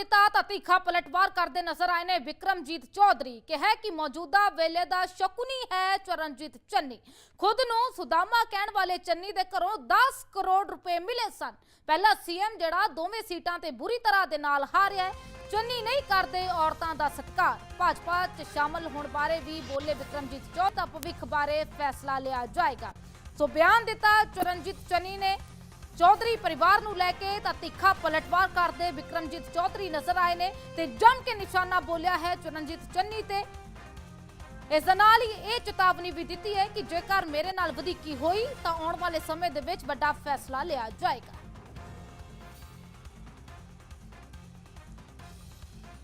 ਦਿੱਤਾ ਤਾਂ ਤਿੱਖਾ ਪਲਟਵਾਰ ਕਰਦੇ ਨਜ਼ਰ ਆਏ ਨੇ ਵਿਕਰਮਜੀਤ ਚੌਧਰੀ। ਕਿਹਾ ਕਿ ਮੌਜੂਦਾ ਵੇਲੇ ਦਾ ਸ਼ਕੁਨੀ ਹੈ ਚਰਨਜੀਤ ਚੰਨੀ। ਖੁਦ ਨੂੰ ਸੁਦਾਮਾ ਕਹਿਣ ਵਾਲੇ ਚੰਨੀ ਦੇ ਘਰੋਂ 10 ਕਰੋੜ ਰੁਪਏ ਮਿਲੇ ਸਨ। ਪਹਿਲਾ ਸੀਐਮ ਜਿਹੜਾ ਦੋਵੇਂ ਸੀਟਾਂ ਤੇ ਬੁਰੀ ਤਰ੍ਹਾਂ ਦੇ ਨਾਲ ਹਾਰਿਆ ਹੈ। ਚੰਨੀ ਨਹੀਂ ਕਰਦੇ ਔਰਤਾਂ ਦਾ ਸਤਿਕਾਰ। ਭਾਜਪਾ 'ਚ ਸ਼ਾਮਲ ਹੋਣ ਬਾਰੇ ਵੀ ਬੋਲੇ ਵਿਕਰਮਜੀਤ ਚੌਧਰੀ ਤਾਂ ਭਵਿੱਖ ਬਾਰੇ ਫੈਸਲਾ ਲਿਆ ਜਾਏਗਾ। ਸੋ ਬਿਆਨ ਦਿੱਤਾ ਚਰਨਜੀਤ ਚੰਨੀ ਨੇ। ਚੌਧਰੀ ਪਰਿਵਾਰ ਨੂੰ ਲੈ ਕੇ ਤਾਂ ਤਿੱਖਾ ਪਲਟਵਾਰ ਕਰਦੇ ਵਿਕਰਮਜੀਤ ਚੌਧਰੀ ਨਜ਼ਰ ਆਏ ਨੇ ਤੇ ਜੰਮ ਕੇ ਨਿਸ਼ਾਨਾ ਬੋਲਿਆ ਹੈ ਚਰਨਜੀਤ ਚੰਨੀ ਤੇ। ਇਸ ਦੇ ਨਾਲ ਹੀ ਇਹ ਚੇਤਾਵਨੀ ਵੀ ਦਿੱਤੀ ਹੈ ਕਿ ਜੇਕਰ ਮੇਰੇ ਨਾਲ ਵਧੀਕੀ ਹੋਈ ਤਾਂ ਆਉਣ ਵਾਲੇ ਸਮੇਂ ਦੇ ਵਿੱਚ ਵੱਡਾ ਫੈਸਲਾ ਲਿਆ ਜਾਏਗਾ।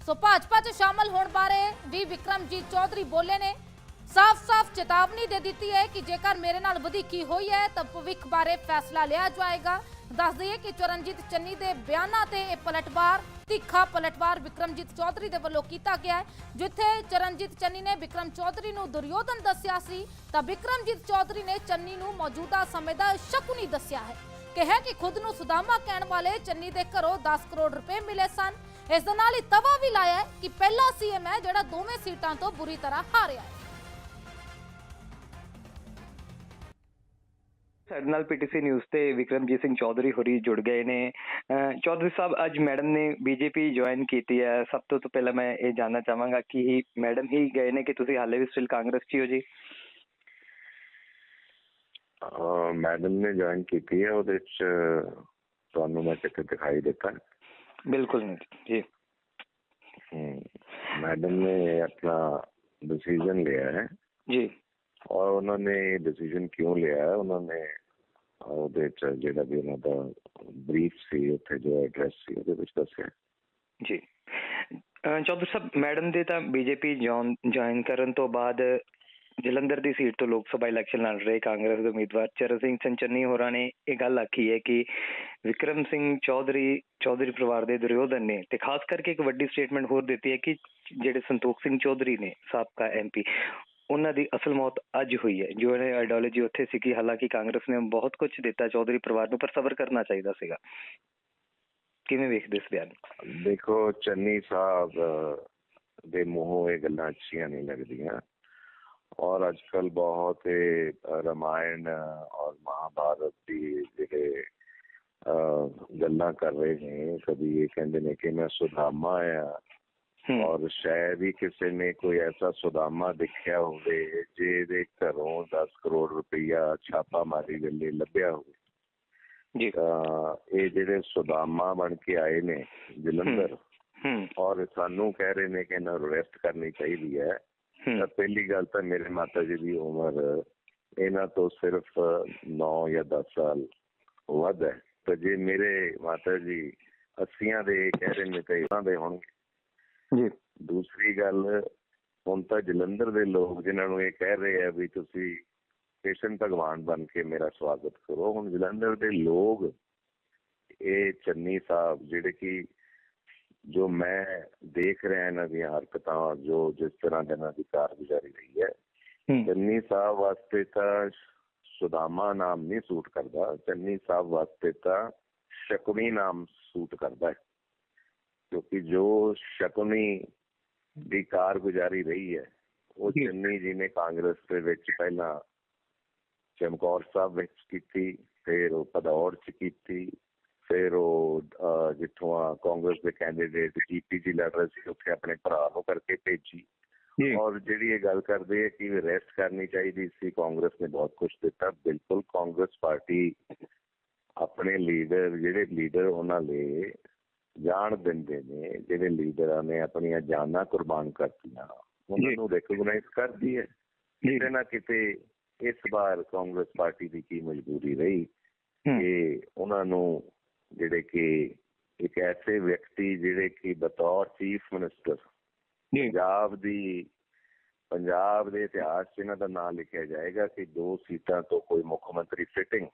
ਸੋ ਭਾਜਪਾ 'ਚ ਸ਼ਾਮਲ ਹੋਣ ਬਾਰੇ ਵੀ ਵਿਕਰਮਜੀਤ ਚੌਧਰੀ ਬੋਲੇ ਨੇ ਸਾਫ਼-ਸਾਫ਼ ਚੇਤਾਵਨੀ ਦੇ ਦਿੱਤੀ ਹੈ ਕਿ ਜੇਕਰ ਮੇਰੇ ਨਾਲ ਵਧੀਕੀ ਹੋਈ ਹੈ ਤਾਂ ਭਵਿੱਖ ਬਾਰੇ ਫੈਸਲਾ ਲਿਆ ਜਾਏਗਾ। ਦੱਸ ਦਈਏ ਕਿ ਚਰਨਜੀਤ ਚੰਨੀ ਦੇ ਬਿਆਨਾਂ ਤੇ ਇਹ ਪਲਟਵਾਰ, ਤਿੱਖਾ ਪਲਟਵਾਰ ਵਿਕਰਮਜੀਤ ਚੌਧਰੀ ਦੇ ਵੱਲੋਂ ਕੀਤਾ ਗਿਆ ਹੈ। ਜਿੱਥੇ ਚਰਨਜੀਤ ਚੰਨੀ ਨੇ ਵਿਕਰਮ ਚੌਧਰੀ ਨੂੰ ਦੁਰਯੋਧਨ ਦੱਸਿਆ ਸੀ, ਤਾਂ ਵਿਕਰਮਜੀਤ ਚੌਧਰੀ ਨੇ ਚੰਨੀ ਨੂੰ ਮੌਜੂਦਾ ਸਮੇਂ ਦਾ ਸ਼ਕੁਨੀ ਦੱਸਿਆ ਹੈ। ਕਿਹਾ ਕਿ ਖੁਦ ਨੂੰ ਸੁਦਾਮਾ ਕਹਿਣ ਵਾਲੇ ਚੰਨੀ ਦੇ ਘਰੋਂ 10 ਕਰੋੜ ਰੁਪਏ ਮਿਲੇ ਸਨ। ਇਸ ਦੇ ਨਾਲ ਹੀ ਤਵਾ ਵੀ ਲਾਇਆ ਕਿ ਪਹਿਲਾ ਸੀਐਮ ਹੈ ਜਿਹੜਾ ਦੋਵੇਂ ਸੀਟਾਂ ਤੋਂ ਬੁਰੀ ਤਰ੍ਹਾਂ ਹਾਰਿਆ ਹੈ। ਸਾਡੇ ਨਾਲ ਪੀਟੀਸੀ ਨਿਊਜ਼ ਤੇ ਵਿਕਰਮਜੀਤ ਸਿੰਘ ਚੌਧਰੀ ਹੋਰੀ ਜੁੜ ਗਏ ਨੇ। ਚੌਧਰੀ ਸਾਹਿਬ ਅੱਜ ਮੈਡਮ ਨੇ ਬੀਜੇਪੀ ਜੁਆਇਨ ਕੀਤੀ ਹੈ। ਸਭ ਤੋਂ ਤੋਂ ਪਹਿਲਾਂ ਮੈਂ ਇਹ ਜਾਨਣਾ ਚਾਹਾਂਗਾ ਕਿ ਮੈਡਮ ਹੀ ਗਏ ਨੇ ਕਿ ਤੁਸੀਂ ਹਾਲੇ ਵੀ ਸਟਿਲ ਕਾਂਗਰਸ 'ਚ ਹੋ ਜੀ? ਮੈਡਮ ਨੇ ਜੁਆਇਨ ਕੀਤੀ ਹੈ। ਉਹਦੇ 'ਚ ਤੁਹਾਨੂੰ ਮੈਂ ਚੱਕਰ ਦਿਖਾਈ ਦਿੱਤਾ। ਬਿਲਕੁਲ ਨਹੀਂ ਜੀ ਮੈਡਮ ਨੇ ਆਪਣਾ ਡਿਸੀਜਨ ਲਿਆ ਹੈ। ਜੀ। ਔਰ ਉਹਨਾਂ ਨੇ ਡਿਸੀਜਨ ਕਿਉਂ ਲਿਆ? ਉਹਨਾਂ ਨੇ ਉਹਦੇ ਚ ਜਿਹੜਾ ਵੀ ਉਹਨਾਂ ਦਾ ਬਰੀਫ ਸੀ, ਉੱਥੇ ਜੋ ਐਡਰੈਸ ਸੀ, ਉਹਦੇ ਵਿੱਚ ਦੱਸਿਆ। ਜੀ। ਚੌਧਰੀ ਸਾਹਿਬ, ਮੈਡਮ ਦੇ ਤਾਂ ਬੀਜੇਪੀ ਜੁਆਇਨ ਕਰਨ ਤੋਂ ਬਾਅਦ ਜਲੰਧਰ ਦੀ ਸੀਟ ਤੋਂ ਲੋਕ ਸਭਾ ਇਲੈਕਸ਼ਨ ਲੜ ਰਹੇ, ਕਾਂਗਰਸ ਦੇ ਉਮੀਦਵਾਰ ਚਰਨ ਸਿੰਘ ਚੰਚਨੀ ਹੋਰਾਂ ਨੇ ਇਹ ਗੱਲ ਆਖੀ ਹੈ ਕਿ ਵਿਕਰਮ ਸਿੰਘ ਚੌਧਰੀ ਚੌਧਰੀ ਪਰਿਵਾਰ ਦੇ ਦੁਰਯੋਧਨ ਨੇ ਤੇ ਖਾਸ ਕਰਕੇ ਇੱਕ ਵੱਡੀ ਸਟੇਟਮੈਂਟ ਹੋਰ ਦਿੱਤੀ ਹੈ ਕਿ ਜਿਹੜੇ ਸੰਤੋਖ ਸਿੰਘ ਚੌਧਰੀ ਨੇ ਸਾਬਕਾ ਐਮਪੀ ਉਹਨਾਂ ਦੀ ਅਸਲ ਮੌਤ ਅੱਜ ਹੋਈ ਹੈ। ਜੋ ਇਹ ਆਈਡੀਓਲੋਜੀ ਉੱਥੇ ਸੀ ਕਿ ਹਾਲਾਂਕਿ ਕਾਂਗਰਸ ਨੇ ਬਹੁਤ ਕੁਝ ਦਿੱਤਾ ਚੌਧਰੀ ਪਰਿਵਾਰ ਨੂੰ ਪਰ ਸਬਰ ਕਰਨਾ ਚਾਹੀਦਾ ਸੀਗਾ। ਕਿਵੇਂ ਵੇਖਦੇ ਇਸ ਬਿਆਨ ਦੇਖੋ ਚੰਨੀ ਸਾਹਿਬ ਦੇ ਮੂੰਹੋਂ ਇਹ ਗੱਲਾਂ ਅੱਛੀਆਂ ਨਹੀਂ ਲੱਗਦੀਆਂ। ਔਰ ਅੱਜਕੱਲ ਬਹੁਤ ਇਹ ਅਹ, ਰਾਮਾਇਣ ਔਰ ਮਹਾਭਾਰਤ ਦੀ ਜਿਹੜੇ ਗੱਲਾਂ ਕਰ ਰਹੇ ਨੇ ਕਦੀ ਇਹ ਕਹਿੰਦੇ ਨੇ ਕਿ ਮੈਂ ਸੁਧਾਮਾ ਆ ਔਰ ਸ਼ਾਇਦ ਹੀ ਕਿਸੇ ਨੇ ਕੋਈ ਐਸਾ ਸੁਦਾਮਾ ਦੇਖਿਆ ਹੋਵੇ ਜਿਹਦੇ ਘਰੋਂ 10 ਕਰੋੜ ਰੁਪਈਆ ਛਾਪਾ ਮਾਰੀ ਵੇਲੇ ਲੱਭਿਆ ਹੋਵੇ। ਜੀ। ਇਹ ਜਿਹੜੇ ਸੁਦਾਮਾ ਬਣ ਕੇ ਆਏ ਨੇ ਜਲੰਧਰ ਔਰ ਸਾਨੂੰ ਕਹਿ ਰਹੇ ਨੇ ਕਿ ਇਹਨਾਂ ਨੂੰ ਅਰੈਸਟ ਕਰਨੀ ਚਾਹੀਦੀ ਹੈ। ਤਾਂ ਪਹਿਲੀ ਗੱਲ ਤਾਂ ਮੇਰੇ ਮਾਤਾ ਜੀ ਦੀ ਉਮਰ ਇਹਨਾਂ ਤੋਂ ਸਿਰਫ 9 ਜਾਂ 10 ਸਾਲ ਵੱਧ ਹੈ। ਤਾਂ ਜੇ ਮੇਰੇ ਮਾਤਾ ਜੀ 80 ਦੇ ਕਹਿ ਰਹੇ ਨੇ ਤਾਂ ਇਹਨਾਂ ਦੇ ਹੋਣਗੇ। ਜੀ। ਦੂਸਰੀ ਗੱਲ ਹੁਣ ਤਾਂ ਜਲੰਧਰ ਦੇ ਲੋਕ ਜਿਨ੍ਹਾਂ ਨੂੰ ਇਹ ਕਹਿ ਰਹੇ ਆ ਵੀ ਤੁਸੀਂ ਕ੍ਰਿਸ਼ਨ ਭਗਵਾਨ ਬਣ ਕੇ ਮੇਰਾ ਸਵਾਗਤ ਕਰੋ ਹੁਣ ਜਲੰਧਰ ਦੇ ਲੋਕ ਇਹ ਚੰਨੀ ਸਾਹਿਬ ਜਿਹੜੇ ਕਿ ਜੋ ਮੈਂ ਦੇਖ ਰਿਹਾ ਇਹਨਾਂ ਦੀਆਂ ਹਰਕਤਾਂ ਜੋ ਜਿਸ ਤਰ੍ਹਾਂ ਦੇ ਇਹਨਾਂ ਦੀ ਕਾਰਗੁਜ਼ਾਰੀ ਰਹੀ ਹੈ ਚੰਨੀ ਸਾਹਿਬ ਵਾਸਤੇ ਤਾਂ ਸੁਦਾਮਾ ਨਾਮ ਨਹੀਂ ਸੂਟ ਕਰਦਾ ਚੰਨੀ ਸਾਹਿਬ ਵਾਸਤੇ ਤਾਂ ਸ਼ਕੁਨੀ ਨਾਮ ਸੂਟ ਕਰਦਾ ਹੈ। ਕਿਉਂਕਿ ਜੋ ਸ਼ਕੁਨੀ ਦੀ ਕਾਰਗੁਜ਼ਾਰੀ ਰਹੀ ਹੈ ਉਹ। ਚੰਨੀ ਜੀ ਨੇ ਕਾਂਗਰਸ ਦੇ ਵਿੱਚ ਪਹਿਲਾਂ ਚਮਕੌਰ ਸਾਹਿਬ ਵਿੱਚ ਕੀਤੀ ਫਿਰ ਉਹ ਪਦੌੜ ਚ ਕੀਤੀ ਫਿਰ ਉਹ ਜਿੱਥੋਂ ਆ ਕਾਂਗਰਸ ਦੇ ਕੈਂਡੀਡੇਟ ਜੀਪੀ ਜੀ ਲੜ ਰਹੇ ਸੀ ਉੱਥੇ ਆਪਣੇ ਭਰਾ ਨੂੰ ਕਰਕੇ ਭੇਜੀ। ਔਰ ਜਿਹੜੀ ਇਹ ਗੱਲ ਕਰਦੇ ਆ ਕਿ ਅਰੈਸਟ ਕਰਨੀ ਚਾਹੀਦੀ ਸੀ ਕਾਂਗਰਸ ਨੇ ਬਹੁਤ ਕੁਝ ਦਿੱਤਾ। ਬਿਲਕੁਲ ਕਾਂਗਰਸ ਪਾਰਟੀ ਆਪਣੇ ਲੀਡਰ ਜਿਹੜੇ ਲੀਡਰ ਉਹਨਾਂ ਲਈ ਜਾਣ ਦਿੰਦੇ ਨੇ ਜਿਹੜੇ ਲੀਡਰਾਂ ਨੇ ਆਪਣੀਆਂ ਜਾਨਾਂ ਕੁਰਬਾਨ ਕਰਤੀਆਂ। ਉਹਨਾਂ। ਨੂੰ ਰੈਕਗਨਾਈਜ਼ ਕਰਦੀ ਹੈ। ਕਿਤੇ ਨਾ ਕਿਤੇ ਇਸ ਵਾਰ ਕਾਂਗਰਸ ਪਾਰਟੀ ਦੀ ਕੀ ਮਜਬੂਰੀ ਰਹੀ ਹੂੰ। ਕਿ ਉਹਨਾਂ ਨੂੰ ਜਿਹੜੇ ਕਿ ਇੱਕ ਐਸੇ ਵਿਅਕਤੀ ਜਿਹੜੇ ਕਿ ਬਤੌਰ ਚੀਫ ਮਿਨਿਸਟਰ ਪੰਜਾਬ ਦੀ ਪੰਜਾਬ ਦੇ ਇਤਿਹਾਸ 'ਚ ਇਹਨਾਂ ਦਾ ਨਾਮ ਲਿਖਿਆ ਜਾਏਗਾ ਕਿ ਦੋ ਸੀਟਾਂ ਤੋਂ ਕੋਈ ਮੁੱਖ ਮੰਤਰੀ ਸਿਟਿੰਗ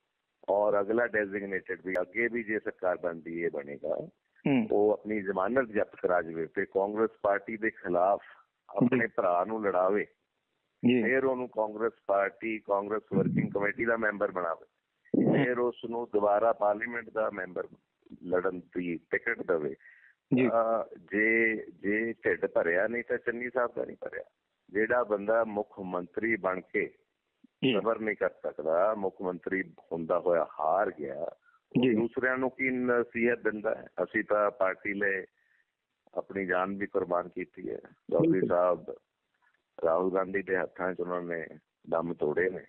ਔਰ ਅਗਲਾ ਡੈਜ਼ਿਗਨੇਟਡ ਵੀ ਅੱਗੇ ਵੀ ਜੇ ਸਰਕਾਰ ਬਣਦੀ ਇਹ ਬਣੇਗਾ। ਹੂੰ ਉਹ ਆਪਣੀ ਜ਼ਮਾਨਤ ਜ਼ਬਤ ਕਰਾ ਜਾਵੇ ਤੇ ਕਾਂਗਰਸ ਪਾਰਟੀ ਦੇ ਖਿਲਾਫ ਆਪਣੇ ਭਰਾ ਨੂੰ ਲੜਾਵੇ ਫਿਰ ਉਹਨੂੰ Congress party Congress working committee ਦਾ ਮੈਂਬਰ ਬਣਾਵੇ ਫਿਰ ਉਸ ਨੂੰ ਦੁਬਾਰਾ ਪਾਰਲੀਮੈਂਟ ਦਾ ਮੈਂਬਰ ਲੜਨ ਦੀ ਟਿਕਟ ਦੇਵੇ। ਜੀ। ਜੇ ਢਿੱਡ ਭਰਿਆ ਨਹੀਂ ਤਾਂ ਚੰਨੀ ਸਾਹਿਬ ਦਾ ਨਹੀਂ ਭਰਿਆ। ਜਿਹੜਾ ਬੰਦਾ ਮੁੱਖ ਮੰਤਰੀ ਬਣ ਕੇ ਸਬਰ ਨਹੀਂ ਕਰ ਸਕਦਾ ਮੁੱਖ ਮੰਤਰੀ ਹੁੰਦਾ ਹੋਇਆ ਹਾਰ ਗਿਆ। ਦੂਸਰਿਆਂ ਨੂੰ ਕੀ ਨਸੀਹਤ ਦਿੰਦਾ ਹੈ? ਅਸੀਂ ਤਾਂ ਪਾਰਟੀ ਲਈ ਆਪਣੀ ਜਾਨ ਵੀ ਕੁਰਬਾਨ ਕੀਤੀ ਹੈ। ਚੌਧਰੀ। ਸਾਹਿਬ ਰਾਹੁਲ ਗਾਂਧੀ ਦੇ ਹੱਥਾਂ 'ਚ ਉਹਨਾਂ ਨੇ ਦਮ ਤੋੜੇ ਨੇ।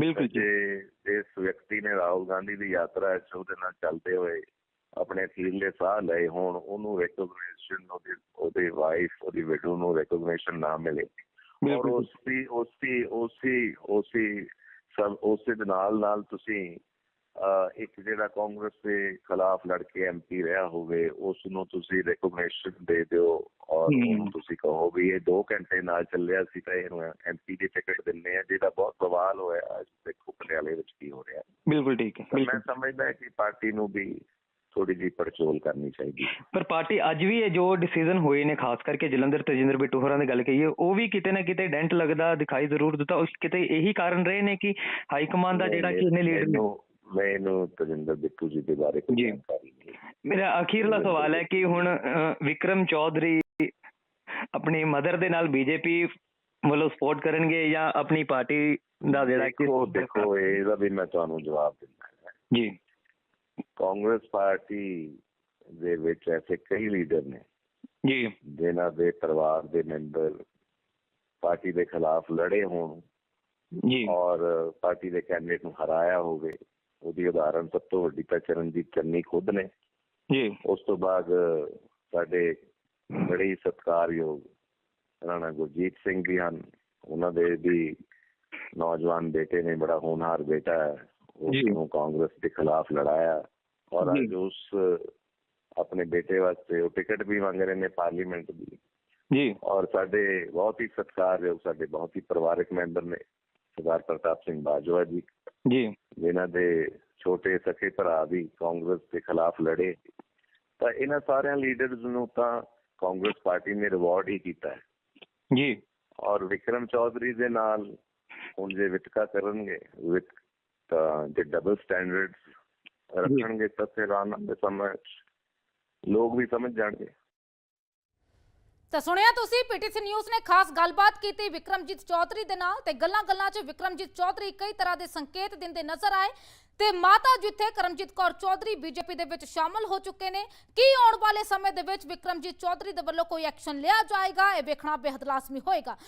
ਬਿਲਕੁਲ ਜੀ। ਜਿਸ ਵਿਅਕਤੀ ਨੇ ਰਾਹੁਲ ਗਾਂਧੀ ਦੀ ਯਾਤਰਾ 'ਚ ਉਹਦੇ ਨਾਲ ਚੱਲਦੇ ਹੋਏ ਆਪਣੇ ਅਖੀਰਲੇ ਸਾਹ ਲਏ ਹੋਣ ਉਹਨੂੰ ਰੈਕੋਗਨੀਸ਼ਨ ਉਹਦੀ ਉਹਦੀ ਵਾਈਫ ਉਹਦੀ ਵਿਡੋ ਨੂੰ ਰੈਕੋਗਨੀਸ਼ਨ ਨਾ ਮਿਲੇ। ਔਰ ਉਸ ਦੀ ਉਸ ਦੀ ਉਸੇ ਉਸੇ ਸਭ ਉਸੇ ਦੇ ਨਾਲ ਨਾਲ ਤੁਸੀਂ ਇੱਕ ਜਿਹੜਾ ਕਾਂਗਰਸ ਦੇ ਖਿਲਾਫ ਲੜ ਕੇ ਐਮਪੀ ਰਿਹਾ ਹੋਵੇ ਉਸ ਨੂੰ ਤੁਸੀਂ ਰੈਕੋਗਨੀਸ਼ਨ ਦੇ ਦਿਓ ਔਰ ਤੁਸੀਂ ਕਹੋ ਵੀ ਇਹ 2 ਘੰਟੇ ਨਾਲ ਚੱਲਿਆ ਸੀ ਤਾਂ ਇਹਨੂੰ ਐਮਪੀ ਦੀ ਟਿਕਟ ਦਿੰਨੇ ਆ ਜਿਹਦਾ ਬਹੁਤ ਬਵਾਲ ਹੋਇਆ ਅੱਜ ਦੇਖੋ ਪਟਿਆਲੇ ਵਿੱਚ ਕੀ ਹੋ ਰਿਹਾ। ਬਿਲਕੁਲ ਠੀਕ ਹੈ ਮੈਂ ਸਮਝਦਾ ਕਿ ਪਾਰਟੀ ਨੂੰ ਵੀ ਥੋੜੀ ਜਿਹੀ ਪੜਚੋਲ ਕਰਨੀ ਚਾਹੀਦੀ ਪਰ ਪਾਰਟੀ ਅੱਜ ਵੀ ਇਹ ਜੋ ਡਿਸੀਜਨ ਹੋਏ ਨੇ ਖਾਸ ਕਰਕੇ ਜਲੰਧਰ ਤਜਿੰਦਰ ਬਿੱਟੂ ਹੋਰਾਂ ਦੀ ਗੱਲ ਕਹੀਏ ਉਹ ਵੀ ਕਿਤੇ ਨਾ ਕਿਤੇ ਡੈਂਟ ਲੱਗਦਾ ਦਿਖਾਈ ਜ਼ਰੂਰ ਦਿੱਤਾ। ਉਸ ਕਿਤੇ ਇਹੀ ਕਾਰਨ ਰਹੇ ਨੇ ਕਿ ਹਾਈ ਕਮਾਂਡ ਦਾ ਜਿਹੜਾ ਕਿ ਇਹਨੇ ਲੀਡਰ ਮੈਨੂੰ ਤਜਿੰਦਰ ਬਿੱਟੂ ਜੀ ਦੇ ਬਾਰੇ ਜੀ। ਜਾਣਕਾਰੀ ਨਹੀਂ। ਮੇਰਾ ਅਖੀਰਲਾ ਸਵਾਲ ਹੈ ਕਿ ਹੁਣ ਵਿਕਰਮ ਚੌਧਰੀ ਆਪਣੀ ਮਦਰ ਦੇ ਨਾਲ ਬੀਜੇਪੀ ਵੱਲੋਂ ਸਪੋਰਟ ਕਰਨਗੇ ਜਾਂ ਆਪਣੀ ਪਾਰਟੀ ਦਾ ਜਿਹੜਾ ਕਿ ਦੇਖੋ ਦੇਖੋ ਇਹਦਾ ਵੀ ਮੈਂ ਤੁਹਾਨੂੰ ਜਵਾਬ ਦਿੰਦਾ ਜੀ। ਕਾਂਗਰਸ ਪਾਰਟੀ ਦੇ ਵਿੱਚ ਐਸੇ ਕਈ ਲੀਡਰ ਨੇ ਜੀ। ਜਿਨ੍ਹਾਂ ਦੇ ਪਰਿਵਾਰ ਦੇ ਮੈਂਬਰ ਪਾਰਟੀ ਦੇ ਖਿਲਾਫ ਲੜੇ ਹੋਣ ਜੀ। ਔਰ ਪਾਰਟੀ ਦੇ ਕੈਂਡੀਡੇਟ ਨੂੰ ਹਰਾਇਆ ਹੋਵੇ। ਉਹਦੀ ਉਦਾਹਰਣ ਸਭ ਤੋਂ ਵੱਡੀ ਤਾਂ ਚਰਨਜੀਤ ਚੰਨੀ ਖੁਦ ਨੇ। ਜੀ। ਉਸ ਤੋਂ ਬਾਅਦ ਸਾਡੇ ਬੜੇ ਸਤਿਕਾਰਯੋਗ ਰਾਣਾ ਗੁਰਜੀਤ ਸਿੰਘ ਵੀ ਹਨ। ਉਹਨਾਂ ਦੇ ਵੀ ਨੌਜਵਾਨ ਬੇਟੇ ਨੇ ਬੜਾ ਹੋਣਹਾਰ ਬੇਟਾ ਹੈ। ਉਸ। ਨੂੰ ਕਾਂਗਰਸ ਦੇ ਖਿਲਾਫ ਲੜਾਇਆ ਔਰ। ਅੱਜ ਉਸ ਆਪਣੇ ਬੇਟੇ ਵਾਸਤੇ ਉਹ ਟਿਕਟ ਵੀ ਮੰਗ ਰਹੇ ਨੇ ਪਾਰਲੀਮੈਂਟ ਦੀ। ਜੀ। ਔਰ ਸਾਡੇ ਬਹੁਤ ਹੀ ਸਤਿਕਾਰਯੋਗ ਸਾਡੇ ਬਹੁਤ ਹੀ ਪਰਿਵਾਰਕ ਮੈਂਬਰ ਨੇ। ਸਰਦਾਰ ਪ੍ਰਤਾਪ ਸਿੰਘ ਬਾਜਵਾ ਜੀ। ਜੀ। ਜਿਨ੍ਹਾਂ ਦੇ ਛੋਟੇ ਸਕੇ ਭਰਾ ਵੀ ਕਾਂਗਰਸ ਦੇ ਖਿਲਾਫ ਲੜੇ ਤਾਂ ਇਹਨਾਂ ਸਾਰਿਆਂ ਲੀਡਰਸ ਨੂੰ ਤਾਂ ਕਾਂਗਰਸ ਪਾਰਟੀ ਨੇ ਰਿਵਾਰਡ ਹੀ ਕੀਤਾ ਹੈ। ਜੀ। ਔਰ ਵਿਕਰਮ ਚੌਧਰੀ ਦੇ ਨਾਲ ਹੁਣ ਜੇ ਵਿਤਕਾ ਕਰਨਗੇ ਵਿਤ ਤਾਂ ਜੇ ਡਬਲ ਸਟੈਂਡਰਡਸ ਰੱਖਣਗੇ ਤਾਂ ਫਿਰ ਆਉਣ ਵਾਲੇ ਸਮੇਂ ਲੋਕ ਵੀ ਸਮਝ ਜਾਣਗੇ। ਤਾਂ ਸੁਣਿਆ ਤੁਸੀਂ ਪੀਟੀਸੀ ਨਿਊਜ਼ ਨੇ ਖਾਸ ਗੱਲਬਾਤ ਕੀਤੀ ਵਿਕਰਮਜੀਤ ਚੌਧਰੀ ਦੇ ਨਾਲ ਤੇ ਗੱਲਾਂ-ਗੱਲਾਂ 'ਚ ਵਿਕਰਮਜੀਤ ਚੌਧਰੀ ਕਈ ਤਰ੍ਹਾਂ ਦੇ ਸੰਕੇਤ ਦਿੰਦੇ ਨਜ਼ਰ ਆਏ ਤੇ ਮਾਤਾ ਜਿੱਥੇ ਕਰਮਜੀਤ ਕੌਰ ਚੌਧਰੀ ਬੀਜੇਪੀ ਦੇ ਵਿੱਚ ਸ਼ਾਮਲ ਹੋ ਚੁੱਕੇ ਨੇ, ਕੀ ਆਉਣ ਵਾਲੇ ਸਮੇਂ ਦੇ ਵਿੱਚ ਵਿਕਰਮਜੀਤ ਚੌਧਰੀ ਦੇ ਵੱਲੋਂ ਕੋਈ ਐਕਸ਼ਨ ਲਿਆ ਜਾਏਗਾ? ਇਹ ਵੇਖਣਾ ਬੇਹੱਦ ਲਾਜ਼ਮੀ ਹੋਏਗਾ।